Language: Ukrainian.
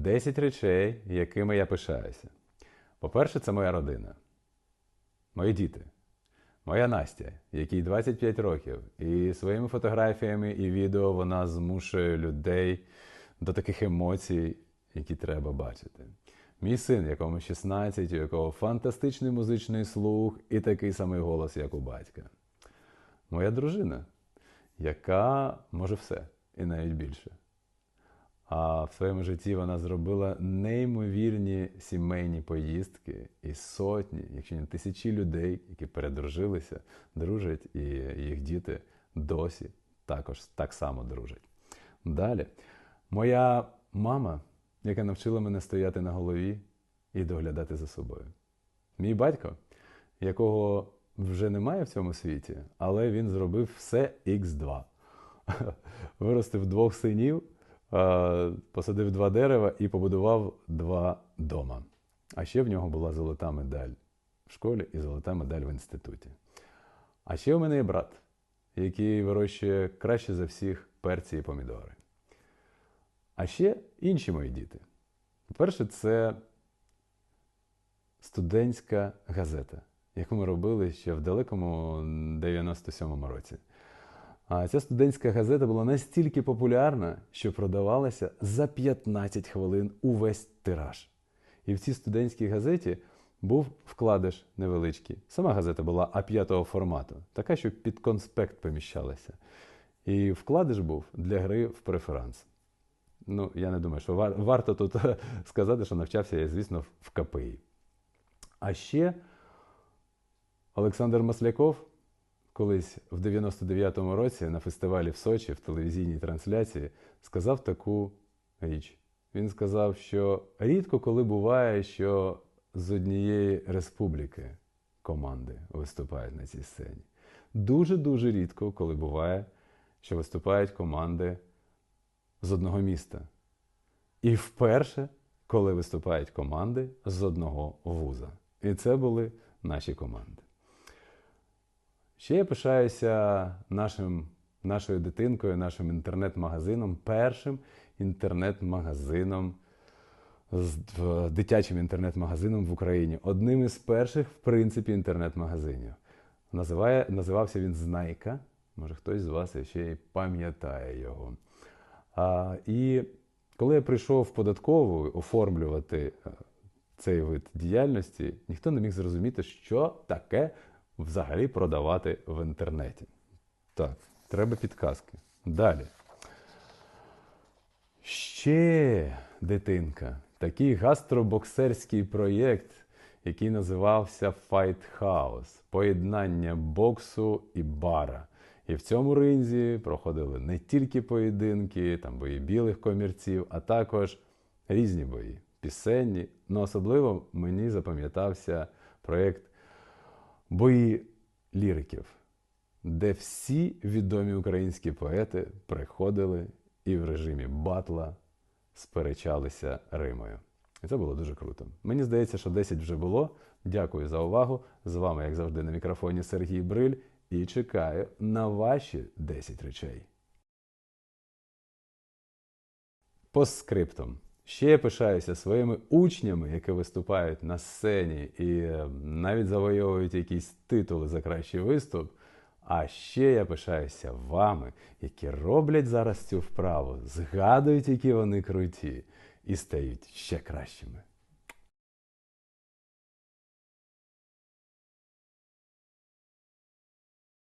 10 речей, якими я пишаюся. По-перше, це моя родина, мої діти, моя Настя, якій 25 років, і своїми фотографіями і відео вона змушує людей до таких емоцій, які треба бачити. Мій син, якому 16, у якого фантастичний музичний слух і такий самий голос, як у батька. Моя дружина, яка може все і навіть більше. А в своєму житті вона зробила неймовірні сімейні поїздки і сотні, якщо не тисячі людей, які передружилися, дружать, і їх діти досі також так само дружать. Далі, моя мама, яка навчила мене стояти на голові і доглядати за собою. Мій батько, якого вже немає в цьому світі, але він зробив все Х2. Виростив двох синів посадив два дерева і побудував два дома. А ще в нього була золота медаль в школі і золота медаль в інституті. А ще у мене є брат, який вирощує краще за всіх перці і помідори. А ще інші мої діти. По-перше, це студентська газета, яку ми робили ще в далекому 97-му році. А ця студентська газета була настільки популярна, що продавалася за 15 хвилин увесь тираж. І в цій студентській газеті був вкладиш невеличкий. Сама газета була А5 формату, така, що під конспект поміщалася. І вкладиш був для гри в преферанс. Ну, я не думаю, що вар варто тут сказати, що навчався я, звісно, в КПІ. А ще Олександр Масляков колись в 99-му році на фестивалі в Сочі в телевізійній трансляції сказав таку річ. Він сказав, що рідко коли буває, що з однієї республіки команди виступають на цій сцені. Дуже-дуже рідко, коли буває, що виступають команди з одного міста. І вперше, коли виступають команди з одного вуза. І це були наші команди. Ще я пишаюся нашим, нашою дитинкою, нашим інтернет-магазином, першим інтернет-магазином, дитячим інтернет-магазином в Україні. Одним із перших, в принципі, інтернет-магазинів. Називає, Називався він Знайка. Може, хтось з вас ще й пам'ятає його. А, І коли я прийшов в податкову оформлювати е, цей вид діяльності, ніхто не міг зрозуміти, що таке взагалі продавати в інтернеті. Так, треба підказки. Далі. Ще дитинка. Такий гастробоксерський проєкт, який називався Fight House поєднання боксу і бара. І в цьому ринзі проходили не тільки поєдинки, там бої білих комірців, а також різні бої, пісенні. Ну особливо мені запам'ятався проєкт бої ліриків, де всі відомі українські поети приходили і в режимі батла сперечалися Римою. І це було дуже круто. Мені здається, що 10 вже було. Дякую за увагу. З вами, як завжди, на мікрофоні Сергій Бриль і чекаю на ваші 10 речей. Постскриптом. Ще пишаюся своїми учнями, які виступають на сцені і е, навіть завойовують якісь титули за кращий виступ. А ще я пишаюся вами, які роблять зараз цю вправу, згадують, які вони круті, і стають ще кращими.